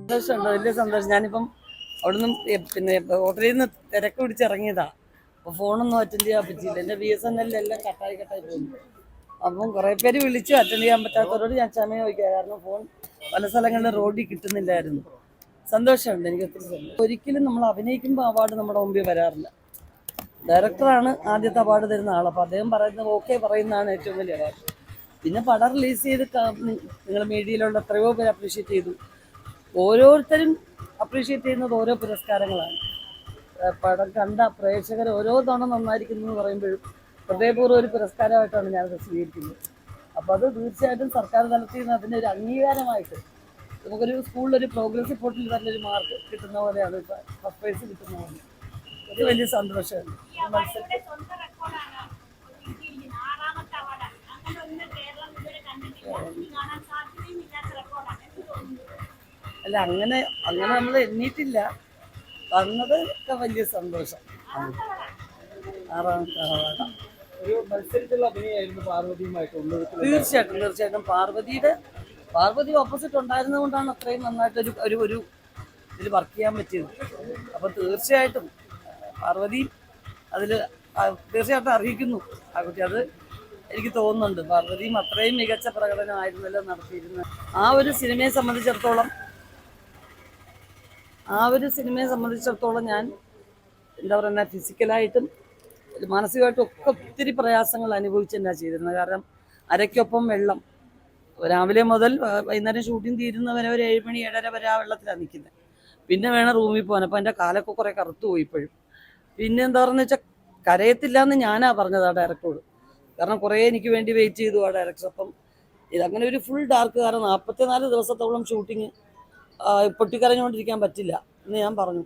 സന്തോഷമുണ്ട്? വലിയ സന്തോഷം. ഞാനിപ്പം അവിടെ നിന്ന് പിന്നെ ഹോട്ടലിൽ നിന്ന് തിരക്ക് പിടിച്ചിറങ്ങിയതാ അപ്പോൾ ഫോണൊന്നും അറ്റൻഡ് ചെയ്യാൻ പറ്റിയില്ല. എന്റെ ബി എസ് എൻ എല്ലാം കട്ടായി കട്ടായി പോകുന്നു. അപ്പം കുറേ പേര് വിളിച്ച് അറ്റൻഡ് ചെയ്യാൻ പറ്റാത്തവരോട് ഞാൻ ക്ഷമ ചോദിക്കുക കാരണം ഫോൺ പല സ്ഥലങ്ങളിൽ റോഡിൽ കിട്ടുന്നില്ലായിരുന്നു. സന്തോഷമുണ്ട്. എനിക്ക് ഒത്തിരി സന്തോഷം. ഒരിക്കലും നമ്മൾ അഭിനയിക്കുമ്പോൾ അവാർഡ് നമ്മുടെ മുമ്പിൽ വരാറില്ല. ഡയറക്ടറാണ് ആദ്യത്തെ അവാർഡ് തരുന്ന ആൾ അപ്പോൾ അദ്ദേഹം പറയുന്നത് ഓക്കെ പറയുന്നതാണ് ഏറ്റവും വലിയ അവാർഡ് പിന്നെ പടം റിലീസ് ചെയ്ത് നിങ്ങൾ മീഡിയയിലുള്ള എത്രയോ പേര് അപ്രീഷിയേറ്റ് ചെയ്തു. ഓരോരുത്തരും അപ്രീഷിയേറ്റ് ചെയ്യുന്നത് ഓരോ പുരസ്കാരങ്ങളാണ്. പടം കണ്ട പ്രേക്ഷകർ ഓരോ തവണ നന്നായിരിക്കുന്നു എന്ന് പറയുമ്പോഴും ഹൃദയപൂർവം ഒരു പുരസ്കാരമായിട്ടാണ് ഞാനത് സ്വീകരിക്കുന്നത്. അപ്പോൾ അത് തീർച്ചയായിട്ടും സർക്കാർ തലത്തിൽ നിന്ന് അതിന്റെ ഒരു അംഗീകാരമായിട്ട് നമുക്കൊരു സ്കൂളിലൊരു പ്രോഗ്രസ് റിപ്പോർട്ടിൽ നല്ലൊരു മാർക്ക് കിട്ടുന്ന പോലെയാണ് ഫസ്റ്റ് പ്രൈസ് കിട്ടുന്ന പോലെ വലിയ സന്തോഷമാണ്. മത്സരം അല്ല അങ്ങനെ അങ്ങനെ നമ്മൾ എണ്ണീട്ടില്ല വന്നത് ഒക്കെ വലിയ സന്തോഷം. ആറാമത്തെ ഉള്ളത് തീർച്ചയായിട്ടും തീർച്ചയായിട്ടും. പാർവതിയുടെ പാർവതി ഓപ്പോസിറ്റ് ഉണ്ടായിരുന്നത് കൊണ്ടാണ് അത്രയും നന്നായിട്ട് ഒരു ഒരു ഒരു ഇതിൽ വർക്ക് ചെയ്യാൻ പറ്റിയത്. അപ്പോൾ തീർച്ചയായിട്ടും പാർവതി അതിൽ തീർച്ചയായിട്ടും അറിയിക്കുന്നു ആ കുട്ടി അത് എനിക്ക് തോന്നുന്നുണ്ട്. പാർവതിയും അത്രയും മികച്ച പ്രകടനമായിരുന്നല്ലോ നടത്തിയിരുന്നത്. ആ ഒരു സിനിമയെ സംബന്ധിച്ചിടത്തോളം ആ ഒരു സിനിമയെ സംബന്ധിച്ചിടത്തോളം ഞാൻ എന്താ പറയുക ഫിസിക്കലായിട്ടും മാനസികമായിട്ടും ഒക്കെ ഒത്തിരി പ്രയാസങ്ങൾ അനുഭവിച്ച് തന്നെയാണ് ചെയ്തിരുന്നത്. കാരണം അരയ്ക്കൊപ്പം വെള്ളം. രാവിലെ മുതൽ വൈകുന്നേരം ഷൂട്ടിംഗ് തീരുന്നവരെ ഒരു ഏഴ് മണി ഏഴര വരെ ആ വെള്ളത്തിലാണ് നിൽക്കുന്നത് പിന്നെ വേണം റൂമിൽ പോകാൻ. അപ്പോൾ എന്റെ കാലൊക്കെ കുറേ കറുത്തു പോയി ഇപ്പോഴും. പിന്നെ എന്താ പറയുക വെച്ചാൽ കരയത്തില്ല എന്ന് ഞാനാ പറഞ്ഞത് ആ ഡയറക്ടറോട് കാരണം കുറേ എനിക്ക് വേണ്ടി വെയിറ്റ് ചെയ്തു ആ ഡയറക്ടർ അപ്പം ഇതങ്ങനെ ഒരു ഫുൾ ഡാർക്ക് കാരണം നാൽപ്പത്തിനാല് ദിവസത്തോളം ഷൂട്ടിങ് പൊട്ടിക്കരഞ്ഞുകൊണ്ടിരിക്കാൻ പറ്റില്ല എന്ന് ഞാൻ പറഞ്ഞു.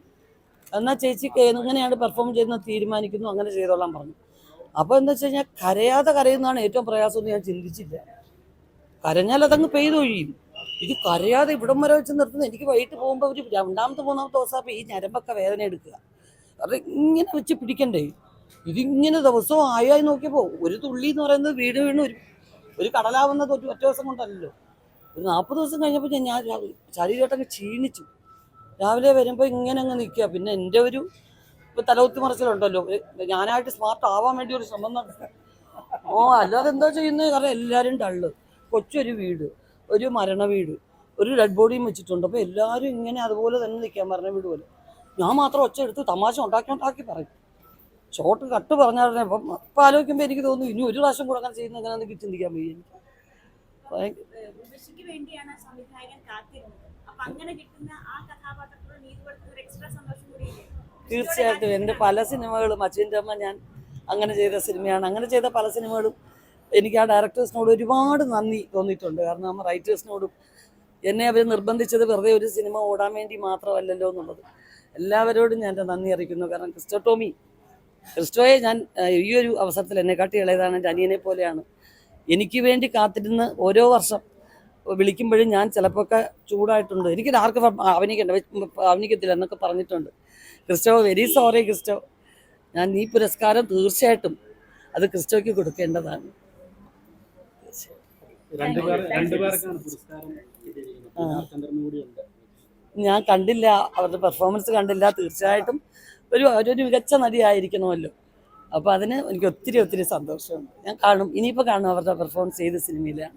എന്നാൽ ചേച്ചി എങ്ങനെയാണ് പെർഫോം ചെയ്യുന്നത് തീരുമാനിക്കുന്നു അങ്ങനെ ചെയ്തോളാൻ പറഞ്ഞു. അപ്പോൾ എന്താ വെച്ച് കഴിഞ്ഞാൽ കരയാതെ കരയുന്നതാണ് ഏറ്റവും പ്രയാസം എന്ന് ഞാൻ ചിന്തിച്ചില്ല. കരഞ്ഞാൽ അതങ്ങ് പെയ്തൊഴിയും ഇത് കരയാതെ ഇവിടം വരെ വെച്ച് നിർത്തുന്നത് എനിക്ക് വൈകിട്ട് പോകുമ്പോൾ ഒരു രണ്ടാമത്തെ മൂന്നാമത്തെ ദിവസം ഈ ഞരമ്പൊക്കെ വേദന എടുക്കുക. അത് ഇങ്ങനെ വെച്ച് പിടിക്കണ്ടേ? ഇതിങ്ങനെ ദിവസവും ആയായി നോക്കിയപ്പോൾ ഒരു തുള്ളി എന്ന് പറയുന്നത് വീട് വീണ് ഒരു ഒരു കടലാവുന്നത് ഒറ്റ ദിവസം കൊണ്ടല്ലല്ലോ. ഒരു നാൽപ്പത് ദിവസം കഴിഞ്ഞപ്പോൾ ഞാൻ ശരീരമായിട്ടങ്ങ് ക്ഷീണിച്ചു. രാവിലെ വരുമ്പോൾ ഇങ്ങനെ അങ്ങ് നിൽക്കുക പിന്നെ എന്റെ ഒരു ഇപ്പൊ തലകുത്തി മറിച്ചിലുണ്ടല്ലോ. ഞാനായിട്ട് സ്മാർട്ട് ആവാൻ വേണ്ടി ഒരു ശ്രമം നടത്തി ഓ അല്ലാതെ എന്താ ചെയ്യുന്നത് കാരണം എല്ലാവരും ഡള്ള് കൊച്ചൊരു വീട് ഒരു മരണ വീട് ഒരു ഡെഡ് ബോഡിയും വെച്ചിട്ടുണ്ട്. അപ്പോൾ എല്ലാവരും ഇങ്ങനെ അതുപോലെ തന്നെ നിൽക്കാൻ മരണ വീട് പോലെ. ഞാൻ മാത്രം ഒച്ച എടുത്ത് തമാശ ഉണ്ടാക്കി ഉണ്ടാക്കി പറയും. ഷോർട്ട് കട്ട് പറഞ്ഞാൽ ഇപ്പം ഇപ്പം ആലോചിക്കുമ്പോൾ എനിക്ക് തോന്നുന്നു ഇനി ഒരു പ്രാവശ്യം കൂടെ അങ്ങനെ ചെയ്യുന്ന എങ്ങനെയാണെന്ന് ചിന്തിക്കാൻ വയ്യ എനിക്ക്. തീർച്ചയായിട്ടും. എന്റെ പല സിനിമകളും അച്ഛന്റെ അമ്മ ഞാൻ അങ്ങനെ ചെയ്ത സിനിമയാണ്. അങ്ങനെ ചെയ്ത പല സിനിമകളും എനിക്ക് ആ ഡയറക്ടേഴ്സിനോട് ഒരുപാട് നന്ദി തോന്നിയിട്ടുണ്ട്. കാരണം നമ്മൾ റൈറ്റേഴ്സിനോടും എന്നെ അവർ നിർബന്ധിച്ചത് വെറുതെ ഒരു സിനിമ ഓടാൻ വേണ്ടി മാത്രമല്ലല്ലോ എന്നുള്ളത്. എല്ലാവരോടും ഞാൻ എന്റെ നന്ദി അറിയിക്കുന്നു. കാരണം ക്രിസ്റ്റോ ടോമി ക്രിസ്റ്റോയെ ഞാൻ ഈ ഒരു അവസരത്തിൽ എന്നെക്കാട്ടി ഇളയതാണ്. എന്റെ അനിയനെ പോലെയാണ്. എനിക്ക് വേണ്ടി കാത്തിരുന്ന് ഓരോ വർഷം വിളിക്കുമ്പോഴും ഞാൻ ചിലപ്പോഴൊക്കെ ചൂടായിട്ടുണ്ട്. എനിക്ക് ആർക്ക് അഭിനയിക്കണ്ട. അഭിനയിക്കത്തില്ല എന്നൊക്കെ പറഞ്ഞിട്ടുണ്ട്. Christo very sorry Christo. ഞാൻ നീ പുരസ്കാരം തീർച്ചയായിട്ടും അത് ക്രിസ്റ്റോയ്ക്ക് കൊടുക്കേണ്ടതാണ്. ഞാൻ കണ്ടില്ല. അവരുടെ പെർഫോമൻസ് കണ്ടില്ല. തീർച്ചയായിട്ടും ഒരു ഒരു മികച്ച നടിയായിരിക്കണമല്ലോ. അപ്പോൾ അതിന് എനിക്ക് ഒത്തിരി ഒത്തിരി സന്തോഷമുണ്ട്. ഞാൻ കാണും. ഇനിയിപ്പോൾ കാണും അവരുടെ പെർഫോമൻസ് ചെയ്ത സിനിമയിലാണ്